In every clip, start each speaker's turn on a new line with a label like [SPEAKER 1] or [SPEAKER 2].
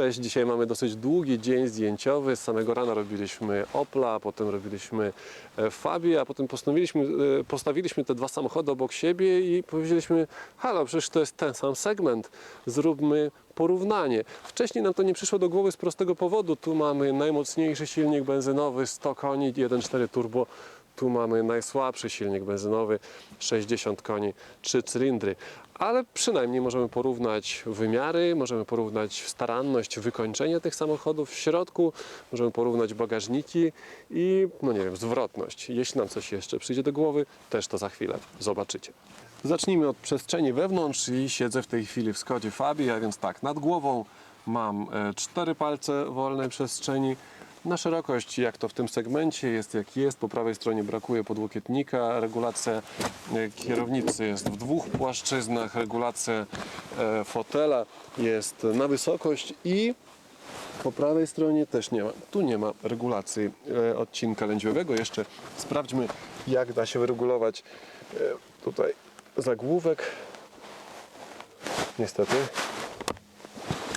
[SPEAKER 1] Cześć, dzisiaj mamy dosyć długi dzień zdjęciowy. Z samego rana robiliśmy Opla, potem robiliśmy e, Fabię, a potem e, postawiliśmy te dwa samochody obok siebie i powiedzieliśmy, halo, przecież to jest ten sam segment, zróbmy porównanie. Wcześniej nam to nie przyszło do głowy z prostego powodu. Tu mamy najmocniejszy silnik benzynowy 100 koni, 1.4 turbo. Tu mamy najsłabszy silnik benzynowy 60 koni, 3 cylindry. Ale przynajmniej możemy porównać wymiary, możemy porównać staranność, wykończenie tych samochodów w środku, możemy porównać bagażniki i, no nie wiem, zwrotność. Jeśli nam coś jeszcze przyjdzie do głowy, też to za chwilę zobaczycie. Zacznijmy od przestrzeni wewnątrz i siedzę w tej chwili w Skodzie Fabii, a więc tak, nad głową mam e, cztery palce wolnej przestrzeni. Na szerokość, jak to w tym segmencie jest, jak jest, po prawej stronie brakuje podłokietnika, regulacja e, kierownicy jest w dwóch płaszczyznach, regulacja e, fotela jest na wysokość i po prawej stronie też nie ma. Tu nie ma regulacji e, odcinka lędźwiowego. Jeszcze sprawdźmy, jak da się wyregulować tutaj zagłówek. Niestety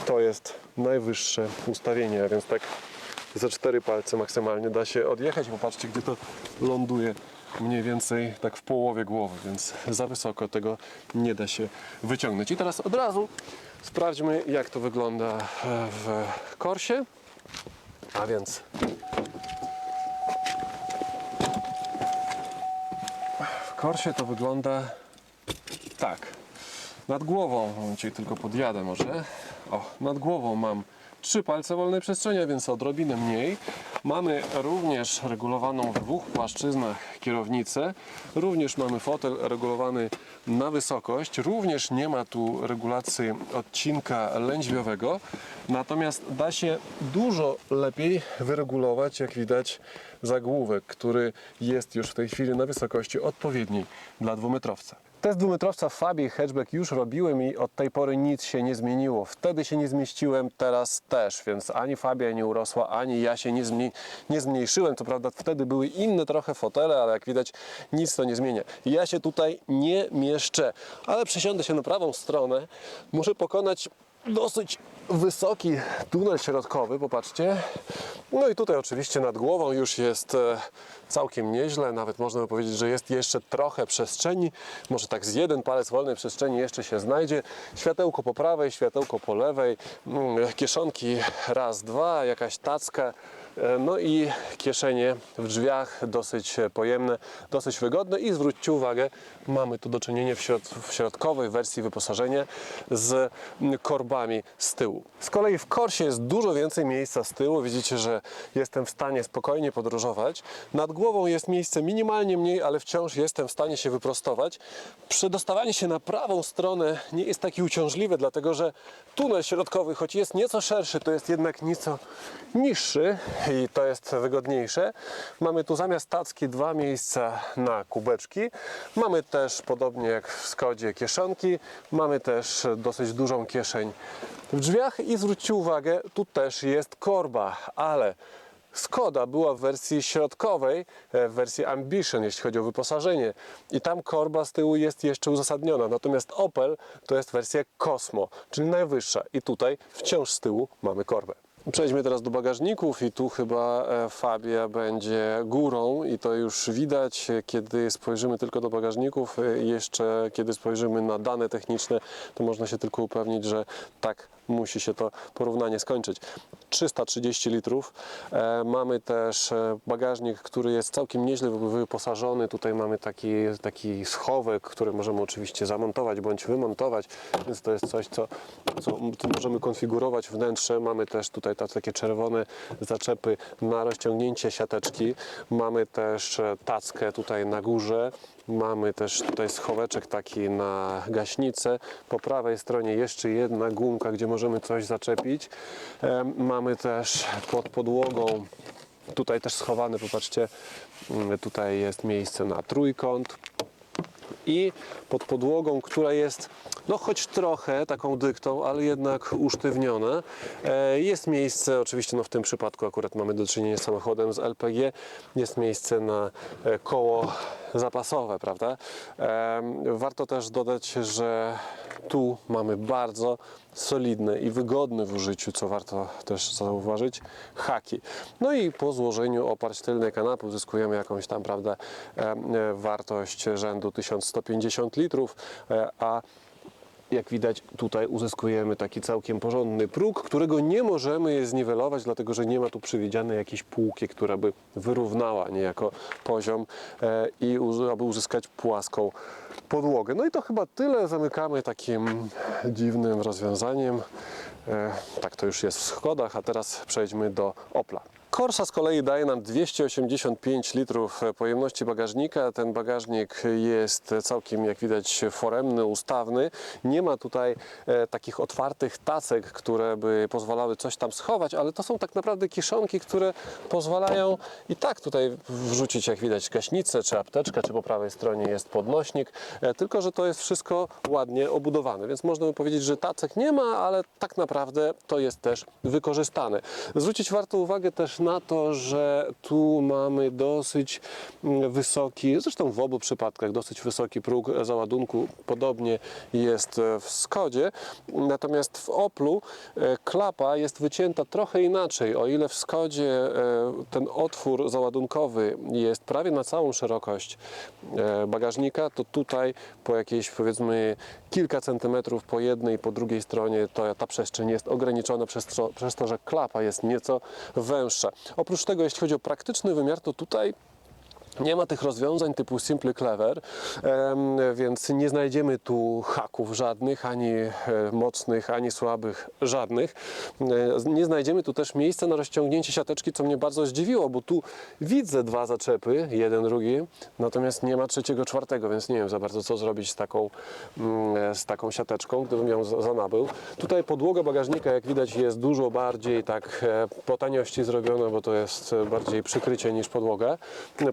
[SPEAKER 1] to jest najwyższe ustawienie, a więc tak za cztery palce maksymalnie da się odjechać. Popatrzcie, gdzie to ląduje mniej więcej tak w połowie głowy, więc za wysoko tego nie da się wyciągnąć. I teraz od razu sprawdźmy, jak to wygląda e, w korsie. A więc w korsie to wygląda tak. Nad głową, momencie tylko podjadę może. O, nad głową mam trzy palce wolnej przestrzeni, więc odrobinę mniej. Mamy również regulowaną w dwóch płaszczyznach kierownicę. Również mamy fotel regulowany na wysokość. Również nie ma tu regulacji odcinka lędźwiowego. Natomiast da się dużo lepiej wyregulować, jak widać, zagłówek, który jest już w tej chwili na wysokości odpowiedniej dla dwumetrowca. Test dwumetrowca w hatchback już robiłem i od tej pory nic się nie zmieniło. Wtedy się nie zmieściłem, teraz też, więc ani Fabia nie urosła, ani ja się nie, nie zmniejszyłem. Co prawda wtedy były inne trochę fotele, ale jak widać nic to nie zmienia. Ja się tutaj nie mieszczę, ale przesiądę się na prawą stronę. Muszę pokonać dosyć wysoki tunel środkowy, popatrzcie. No i tutaj oczywiście nad głową już jest e, całkiem nieźle, nawet można by powiedzieć, że jest jeszcze trochę przestrzeni, może tak z jeden palec wolnej przestrzeni jeszcze się znajdzie. Światełko po prawej, światełko po lewej, mm, kieszonki raz, dwa, jakaś tacka, no i kieszenie w drzwiach dosyć pojemne, dosyć wygodne i zwróćcie uwagę, mamy tu do czynienia w, środ w środkowej wersji wyposażenia z korbami z tyłu. Z kolei w Korsie jest dużo więcej miejsca z tyłu, widzicie, że jestem w stanie spokojnie podróżować. Nad głową jest miejsce minimalnie mniej, ale wciąż jestem w stanie się wyprostować. Przedostawanie się na prawą stronę nie jest takie uciążliwe, dlatego że tunel środkowy, choć jest nieco szerszy, to jest jednak nieco niższy i to jest wygodniejsze. Mamy tu zamiast tacki dwa miejsca na kubeczki. Mamy też, podobnie jak w Skodzie, kieszonki. Mamy też dosyć dużą kieszeń w drzwiach i zwróćcie uwagę, tu też jest korba, ale Skoda była w wersji środkowej, e, w wersji Ambition, jeśli chodzi o wyposażenie. I tam korba z tyłu jest jeszcze uzasadniona. Natomiast Opel to jest wersja Cosmo, czyli najwyższa. I tutaj wciąż z tyłu mamy korbę. Przejdźmy teraz do bagażników i tu chyba e, Fabia będzie górą i to już widać, kiedy spojrzymy tylko do bagażników. e, Jeszcze kiedy spojrzymy na dane techniczne, to można się tylko upewnić, że tak musi się to porównanie skończyć. 330 litrów. E, Mamy też e, bagażnik, który jest całkiem nieźle wy- wyposażony. Tutaj mamy taki, taki schowek, który możemy oczywiście zamontować bądź wymontować, więc to jest coś, co, co, możemy konfigurować wnętrze. Mamy też tutaj takie czerwone zaczepy na rozciągnięcie siateczki. Mamy też e, tackę tutaj na górze. Mamy też tutaj schoweczek taki na gaśnicę. Po prawej stronie jeszcze jedna gumka, gdzie możemy coś zaczepić. Mamy też pod podłogą, tutaj też schowane, popatrzcie, mm, tutaj jest miejsce na trójkąt i pod podłogą, która jest no choć trochę taką dyktą, ale jednak usztywniona. E, Jest miejsce, oczywiście no w tym przypadku akurat mamy do czynienia z samochodem z LPG, jest miejsce na e, koło zapasowe, prawda? E, Warto też dodać, że tu mamy bardzo solidne i wygodne w użyciu, co warto też zauważyć, haki. No i po złożeniu oparć tylnej kanapy uzyskujemy jakąś tam, prawda, e, e, wartość rzędu 1150 litrów, e, a jak widać tutaj uzyskujemy taki całkiem porządny próg, którego nie możemy zniwelować, dlatego że nie ma tu przewidzianej jakiejś półki, która by wyrównała niejako poziom e, i aby uzyskać płaską podłogę. No i to chyba tyle. Zamykamy takim dziwnym rozwiązaniem. E, tak to już jest w Skodach, a teraz przejdźmy do Opla. Corsa z kolei daje nam 285 litrów pojemności bagażnika. Ten bagażnik jest całkiem, jak widać, foremny, ustawny. Nie ma tutaj e, takich otwartych tacek, które by pozwalały coś tam schować, ale to są tak naprawdę kiszonki, które pozwalają i tak tutaj wrzucić, jak widać, gaśnicę, czy apteczkę, czy po prawej stronie jest podnośnik, e, tylko że to jest wszystko ładnie obudowane, więc można by powiedzieć, że tacek nie ma, ale tak naprawdę to jest też wykorzystane. Zwrócić warto uwagę też na to, że tu mamy dosyć mm, wysoki, zresztą w obu przypadkach dosyć wysoki próg załadunku, podobnie jest e, w Skodzie, natomiast w Oplu e, klapa jest wycięta trochę inaczej. O ile w Skodzie e, ten otwór załadunkowy jest prawie na całą szerokość bagażnika, to tutaj po jakieś powiedzmy kilka centymetrów po jednej i po drugiej stronie to, ta przestrzeń jest ograniczona przez to, przez to, że klapa jest nieco węższa. Oprócz tego, jeśli chodzi o praktyczny wymiar, to tutaj nie ma tych rozwiązań typu Simple Clever, więc nie znajdziemy tu haków żadnych, ani e, mocnych, ani słabych, żadnych. E, Nie znajdziemy tu też miejsca na rozciągnięcie siateczki, co mnie bardzo zdziwiło, bo tu widzę dwa zaczepy, jeden, drugi, natomiast nie ma trzeciego, czwartego, więc nie wiem za bardzo, co zrobić z taką, mm, z taką siateczką, gdybym ją za- zanabył. Tutaj podłoga bagażnika, jak widać, jest dużo bardziej tak e, po taniości zrobiona, bo to jest e, bardziej przykrycie niż podłoga.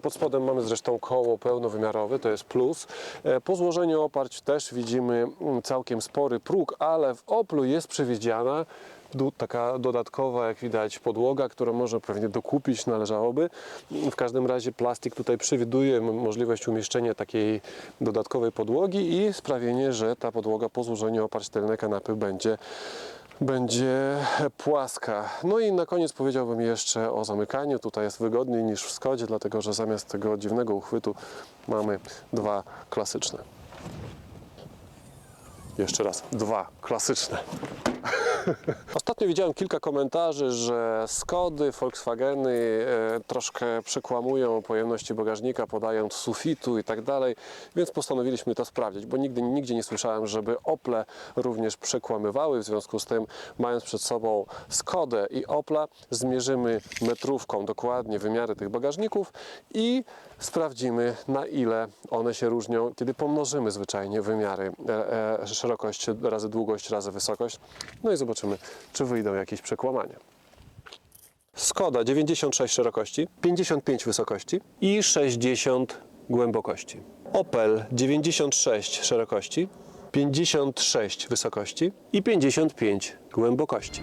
[SPEAKER 1] Pod mamy zresztą koło pełnowymiarowe, to jest plus. E, Po złożeniu oparć też widzimy mm, całkiem spory próg, ale w Oplu jest przewidziana taka dodatkowa, jak widać, podłoga, którą może pewnie dokupić należałoby. W każdym razie plastik tutaj przewiduje możliwość umieszczenia takiej dodatkowej podłogi i sprawienie, że ta podłoga po złożeniu oparć tylnej kanapy będzie będzie płaska. No i na koniec powiedziałbym jeszcze o zamykaniu. Tutaj jest wygodniej niż w Skodzie, dlatego że zamiast tego dziwnego uchwytu mamy dwa klasyczne. Jeszcze raz, dwa klasyczne. Ostatnio widziałem kilka komentarzy, że Skody, Volkswageny e, troszkę przekłamują pojemności bagażnika, podając sufitu i tak dalej, więc postanowiliśmy to sprawdzić, bo nigdy, nigdzie nie słyszałem, żeby Ople również przekłamywały. W związku z tym, mając przed sobą Skodę i Opla, zmierzymy metrówką dokładnie wymiary tych bagażników i sprawdzimy, na ile one się różnią, kiedy pomnożymy zwyczajnie wymiary e, e, szerokość razy długość razy wysokość. No i zobaczymy, czy wyjdą jakieś przekłamania. Skoda 96 szerokości, 55 wysokości i 60 głębokości. Opel 96 szerokości, 56 wysokości i 55 głębokości.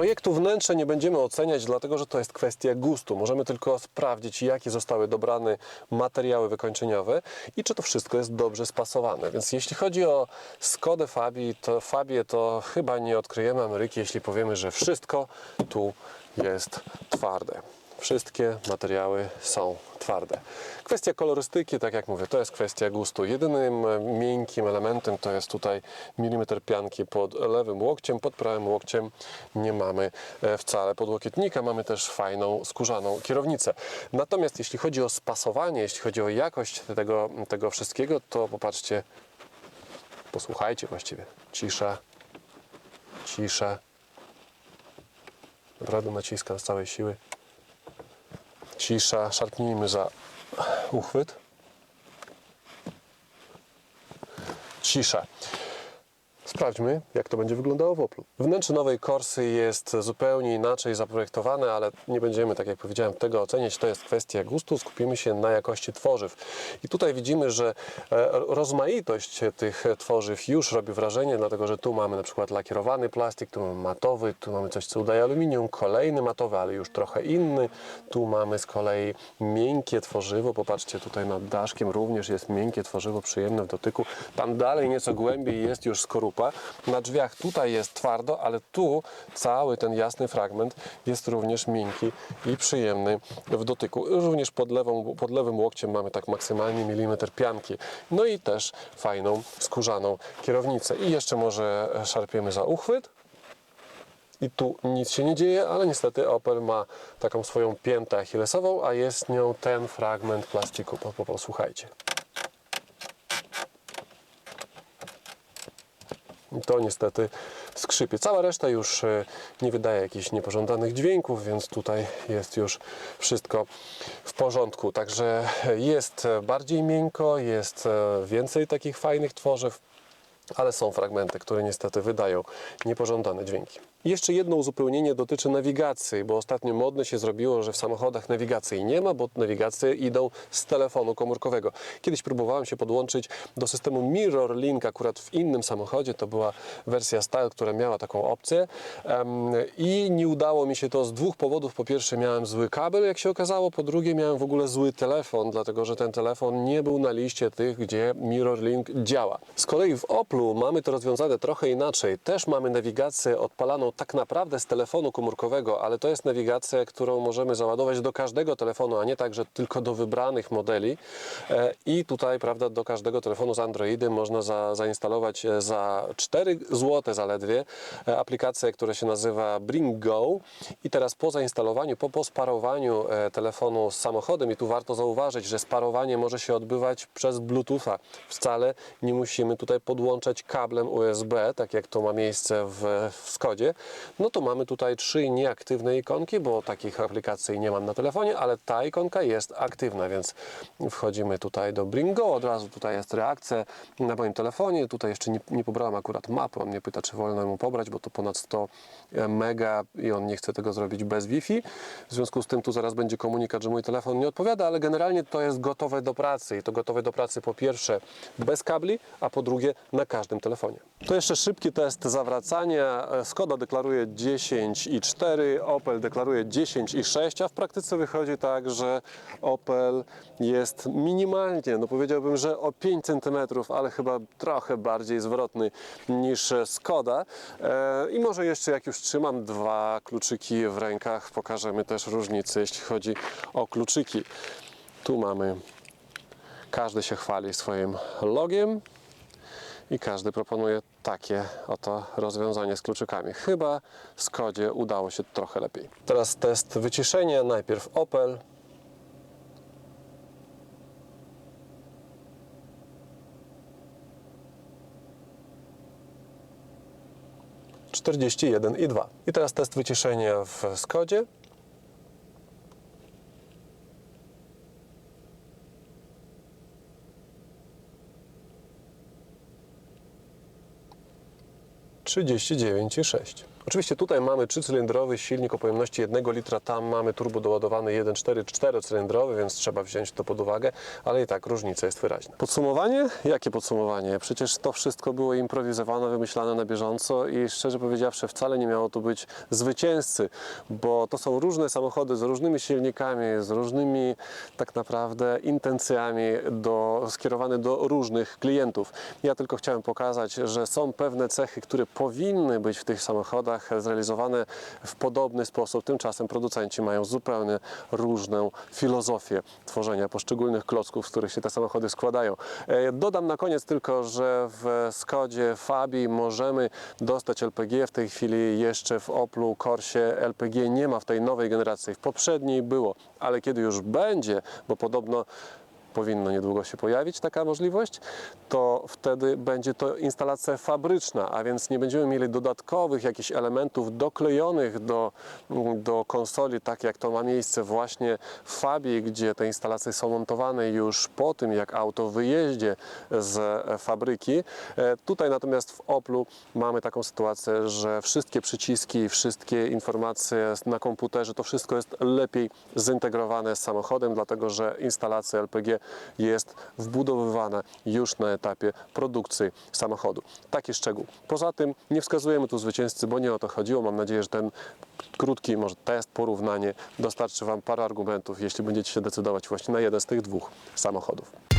[SPEAKER 1] Projektu wnętrza nie będziemy oceniać, dlatego że to jest kwestia gustu. Możemy tylko sprawdzić, jakie zostały dobrane materiały wykończeniowe i czy to wszystko jest dobrze spasowane. Więc jeśli chodzi o Skodę Fabii, to Fabię to chyba nie odkryjemy Ameryki, jeśli powiemy, że wszystko tu jest twarde. Wszystkie materiały są twarde. Kwestia kolorystyki, tak jak mówię, to jest kwestia gustu. Jedynym miękkim elementem to jest tutaj milimetr pianki pod lewym łokciem, pod prawym łokciem nie mamy e, wcale podłokietnika, mamy też fajną skórzaną kierownicę. Natomiast jeśli chodzi o spasowanie, jeśli chodzi o jakość tego, tego wszystkiego, to popatrzcie, posłuchajcie właściwie, cisza, cisza. Naprawdę naciskam z całej siły. Cisza, szarpnijmy za uchwyt. Cisza. Sprawdźmy, jak to będzie wyglądało w Oplu. Wnętrze nowej Corsy jest zupełnie inaczej zaprojektowane, ale nie będziemy, tak jak powiedziałem, tego oceniać. To jest kwestia gustu. Skupimy się na jakości tworzyw. I tutaj widzimy, że e, rozmaitość tych tworzyw już robi wrażenie, dlatego że tu mamy na przykład lakierowany plastik, tu mamy matowy, tu mamy coś, co udaje aluminium, kolejny matowy, ale już trochę inny. Tu mamy z kolei miękkie tworzywo. Popatrzcie, tutaj nad daszkiem również jest miękkie tworzywo, przyjemne w dotyku. Tam dalej nieco głębiej jest już skorupa. Na drzwiach tutaj jest twardo, ale tu cały ten jasny fragment jest również miękki i przyjemny w dotyku. Również pod, lewą, pod lewym łokciem mamy tak maksymalnie milimetr pianki. No i też fajną skórzaną kierownicę. I jeszcze może szarpiemy za uchwyt. I tu nic się nie dzieje, ale niestety Opel ma taką swoją piętę achillesową, a jest nią ten fragment plastiku. Po, po, posłuchajcie. To niestety skrzypie. Cała reszta już e, nie wydaje jakichś niepożądanych dźwięków, więc tutaj jest już wszystko w porządku. Także jest bardziej miękko, jest e, więcej takich fajnych tworzyw, ale są fragmenty, które niestety wydają niepożądane dźwięki. Jeszcze jedno uzupełnienie dotyczy nawigacji, bo ostatnio modne się zrobiło, że w samochodach nawigacji nie ma, bo nawigacje idą z telefonu komórkowego. Kiedyś próbowałem się podłączyć do systemu Mirror Link akurat w innym samochodzie, to była wersja Style, która miała taką opcję i nie udało mi się to z dwóch powodów. Po pierwsze miałem zły kabel, jak się okazało, po drugie miałem w ogóle zły telefon, dlatego że ten telefon nie był na liście tych, gdzie Mirror Link działa. Z kolei w Oplu mamy to rozwiązane trochę inaczej. Też mamy nawigację odpalaną tak naprawdę z telefonu komórkowego, ale to jest nawigacja, którą możemy załadować do każdego telefonu, a nie tak, że tylko do wybranych modeli. E, I tutaj, prawda, do każdego telefonu z Androidem można za, zainstalować e, za 4 zł zaledwie e, aplikację, która się nazywa Bring Go. I teraz po zainstalowaniu, po posparowaniu e, telefonu z samochodem, i tu warto zauważyć, że sparowanie może się odbywać przez Bluetootha. Wcale nie musimy tutaj podłączać kablem USB, tak jak to ma miejsce w, w Skodzie. No to mamy tutaj trzy nieaktywne ikonki, bo takich aplikacji nie mam na telefonie, ale ta ikonka jest aktywna, więc wchodzimy tutaj do Bringo, od razu tutaj jest reakcja na moim telefonie. Tutaj jeszcze nie, nie pobrałem akurat mapy, on mnie pyta, czy wolno mu pobrać, bo to ponad 100 mega i on nie chce tego zrobić bez Wi-Fi. W związku z tym tu zaraz będzie komunikat, że mój telefon nie odpowiada, ale generalnie to jest gotowe do pracy i to gotowe do pracy po pierwsze bez kabli, a po drugie na każdym telefonie. To jeszcze szybki test zawracania. Skoda deklaruje 10,4, Opel deklaruje 10,6, a w praktyce wychodzi tak, że Opel jest minimalnie, no powiedziałbym, że o 5 cm, ale chyba trochę bardziej zwrotny niż Skoda. E, I może jeszcze jak już trzymam dwa kluczyki w rękach, pokażemy też różnicę, jeśli chodzi o kluczyki. Tu mamy, każdy się chwali swoim logiem i każdy proponuje takie oto rozwiązanie z kluczykami. Chyba Skodzie udało się trochę lepiej. Teraz test wyciszenia. Najpierw Opel. Czterdzieści jeden i dwa. I teraz test wyciszenia w Skodzie. Trzydzieści dziewięć i sześć. Oczywiście tutaj mamy trzycylindrowy silnik o pojemności 1 litra, tam mamy turbo doładowany 1.4 czterocylindrowy, więc trzeba wziąć to pod uwagę, ale i tak różnica jest wyraźna. Podsumowanie? Jakie podsumowanie? Przecież to wszystko było improwizowane, wymyślane na bieżąco i szczerze powiedziawszy wcale nie miało tu być zwycięzcy, bo to są różne samochody z różnymi silnikami, z różnymi tak naprawdę intencjami do, skierowane do różnych klientów. Ja tylko chciałem pokazać, że są pewne cechy, które powinny być w tych samochodach zrealizowane w podobny sposób. Tymczasem producenci mają zupełnie różną filozofię tworzenia poszczególnych klocków, z których się te samochody składają. E, Dodam na koniec tylko, że w Skodzie Fabii możemy dostać LPG. W tej chwili jeszcze w Oplu Corsie LPG nie ma w tej nowej generacji. W poprzedniej było, ale kiedy już będzie, bo podobno powinno niedługo się pojawić taka możliwość, to wtedy będzie to instalacja fabryczna, a więc nie będziemy mieli dodatkowych jakichś elementów doklejonych do, do konsoli, tak jak to ma miejsce właśnie w Fabii, gdzie te instalacje są montowane już po tym, jak auto wyjeździe z fabryki. E, Tutaj natomiast w Oplu mamy taką sytuację, że wszystkie przyciski, wszystkie informacje na komputerze, to wszystko jest lepiej zintegrowane z samochodem, dlatego że instalacja LPG jest wbudowywana już na etapie produkcji samochodu. Taki szczegół. Poza tym nie wskazujemy tu zwycięzcy, bo nie o to chodziło. Mam nadzieję, że ten krótki może test, porównanie dostarczy Wam parę argumentów, jeśli będziecie się decydować właśnie na jeden z tych dwóch samochodów.